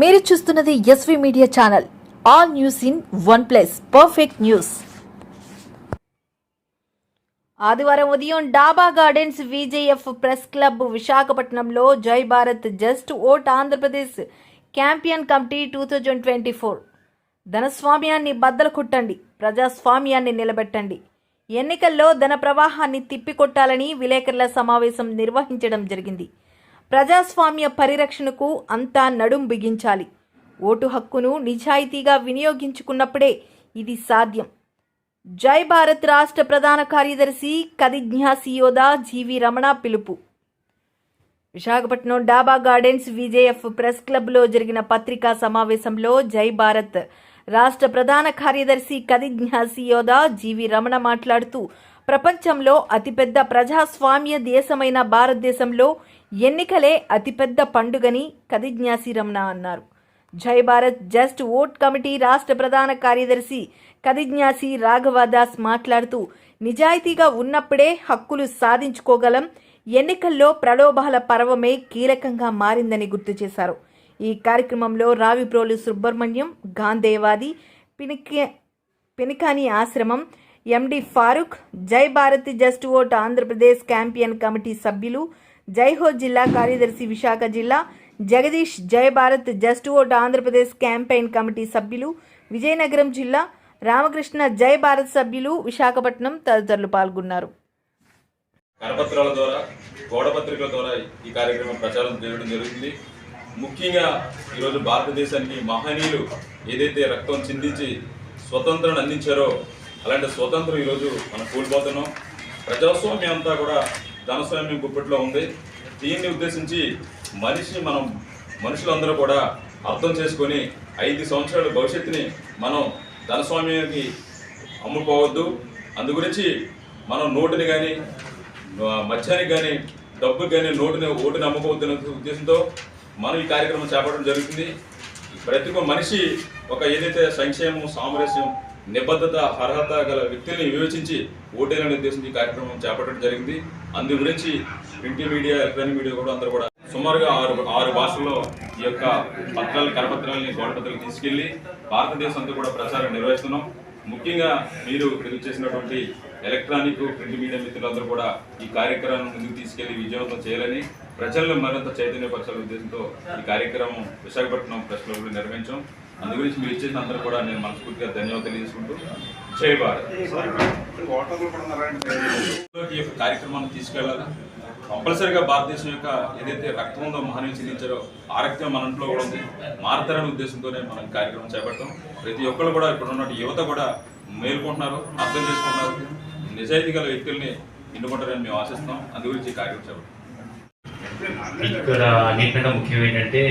మీరు చూస్తున్నది SV media channel. All news in one place perfect news ఆదివారం ఉదయం Daba Gardens VJF press club విశాఖపట్నంలో జై Bharat just vote Andhra Pradesh campaign committee two thousand twenty four ధనస్వామ్యాన్ని బద్దలు కొట్టండి. ప్రజాస్వామ్యాన్ని నిలబెట్టండి. ఎన్నికల్లో ధన ప్రవాహాన్ని తిప్పికొట్టాలని విలేకరుల సమావేశం నిర్వహించడం జరిగింది. ప్రజాస్వామ్య పరిరక్షణకు అంతా నడుం బిగించాలి. ఓటు హక్కును నిజాయితీగా వినియోగించుకున్నప్పుడే ఇది సాధ్యం. జై భారత్ రాష్ట్ర ప్రధాన కార్యదర్శి కదిజ్ఞా సియోదా జీవి రమణ పిలుపు. విశాఖపట్నం డాబా గార్డెన్స్ విజేఎఫ్ ప్రెస్ క్లబ్లో జరిగిన పత్రికా సమావేశంలో జై భారత్ రాష్ట్ర ప్రధాన కార్యదర్శి కదిజ్ఞా సియోదా జీవి రమణ మాట్లాడుతూ ప్రపంచంలో అతిపెద్ద ప్రజాస్వామ్య దేశమైన భారతదేశంలో ఎన్నికలే అతిపెద్ద పండుగని కదిజ్ఞాసి రమణ అన్నారు. జై భారత్ జస్ట్ ఓట్ కమిటీ రాష్ట్ర ప్రధాన కార్యదర్శి కదిజ్ఞాసి రాఘవదాస్ మాట్లాడుతూ నిజాయితీగా ఉన్నప్పుడే హక్కులు సాధించుకోగలం ఎన్నికల్లో ప్రలోభాల పర్వమే కీలకంగా మారిందని గుర్తు చేశారు. ఈ కార్యక్రమంలో రావిప్రోలు సుబ్రహ్మణ్యం గాంధేవాది పినికి పినికాని ఆశ్రమం ఎండి ఫారూక్ జై Bharati just vote Andhra Pradesh campaign committee సభ్యులు జైహో జిల్లా కార్యదర్శి విశాఖ జిల్లా జగదీష్ జై Bharat just vote Andhra Pradesh campaign committee సభ్యులు విజయనగరం జిల్లా రామకృష్ణ జై భారత్ సభ్యులు విశాఖపట్నం తదితరులు పాల్గొన్నారు. కరపత్రాల ద్వారా గోడపత్రికల ద్వారా ఈ కార్యక్రమం ప్రచారం చేయడం జరుగుతుంది. ముఖ్యంగా ఈరోజు భారతదేశానికి మహనీయులు ఏదైతే రక్తం చిందించి స్వతంత్రం అందించారో అలాంటి స్వతంత్రం ఈరోజు మనం కోల్పోతున్నాం. ప్రజాస్వామ్యం అంతా కూడా ధనస్వామ్యం గుప్పట్లో ఉంది. దీన్ని ఉద్దేశించి మనిషి మనం మనుషులందరూ కూడా అర్థం చేసుకొని ఐదు సంవత్సరాల భవిష్యత్తుని మనం ధనస్వామ్యానికి అమ్ముకోవద్దు. అందు గురించి మనం నోటుని కానీ మత్స్యానికి కానీ డబ్బుకి కానీ నోటుని ఓటుని అమ్ముకోవద్దనే ఉద్దేశంతో మనం ఈ కార్యక్రమం చేపట్టడం జరుగుతుంది. ప్రతి ఒక్క మనిషి ఒక ఏదైతే సంక్షేమం సామరస్యం నిబద్ధత అర్హత గల వ్యక్తుల్ని వివేచించి ఓటేలను ఉద్దేశించి ఈ కార్యక్రమం చేపట్టడం జరిగింది. అందు గురించి ప్రింట్ మీడియా ఎలక్ట్రానిక్ మీడియా కూడా అందరూ కూడా సుమారుగా ఆరు ఆరు భాషల్లో ఈ యొక్క పత్రాలు కరపత్రాలని గోడపత్రాలు తీసుకెళ్ళి భారతదేశం అంతా కూడా ప్రచారం నిర్వహిస్తున్నాం. ముఖ్యంగా మీరు ఇక్కడ చేసినటువంటి ఎలక్ట్రానిక్ ప్రింట్ మీడియా మిత్రులందరూ కూడా ఈ కార్యక్రమం ముందుకు తీసుకెళ్ళి విజయవంతం చేయాలని ప్రజలను మరింత చైతన్యపరచాల ఉద్దేశంతో ఈ కార్యక్రమం విశాఖపట్నం ప్రెస్ క్లబ్లో నిర్వహించాం. అందు గురించి మీరు ఇచ్చేసిన అందరూ కూడా నేను మనస్ఫూర్తిగా ధన్యవాదాలు తెలియజేసుకుంటూ జై భారత్. ఈ యొక్క కార్యక్రమాన్ని తీసుకెళ్ళాలి? కంపల్సరిగా భారతదేశం యొక్క ఏదైతే రక్తం ఉందో మహనీయులు చెల్లించారో ఆ రక్తం మన ఇంట్లో కూడా ఉంది. మారతారనే ఉద్దేశంతోనే మనం కార్యక్రమం చేపడతాం. ప్రతి ఒక్కరు కూడా ఇప్పుడు ఉన్న యువత కూడా మేల్కొంటున్నారు అర్థం చేసుకుంటున్నారు. నిజాయితీ గల వ్యక్తుల్ని ఎన్నుకుంటారని మేము ఆశిస్తాం అందు గురించి ఈ కార్యక్రమం చేపడతాం. ఇక్కడ అన్నిటికంటే ముఖ్యం ఏంటంటే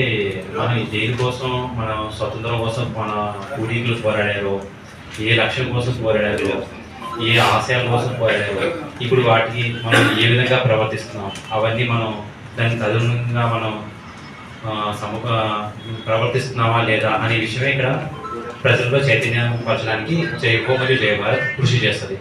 మనం దేని కోసం మన స్వతంత్రం కోసం మన పూర్వీకులు పోరాడారు ఏ లక్ష్యం కోసం పోరాడారు ఏ ఆశయాల కోసం పోరాడారు ఇప్పుడు వాటికి మనం ఏ విధంగా ప్రవర్తిస్తున్నాం అవన్నీ మనం దానికి తదనుగుణంగా మనం సముఖ ప్రవర్తిస్తున్నామా లేదా అనే విషయమే ఇక్కడ ప్రజల్లో చైతన్యం పరచడానికి మరియు జయభారత్ కృషి చేస్తుంది.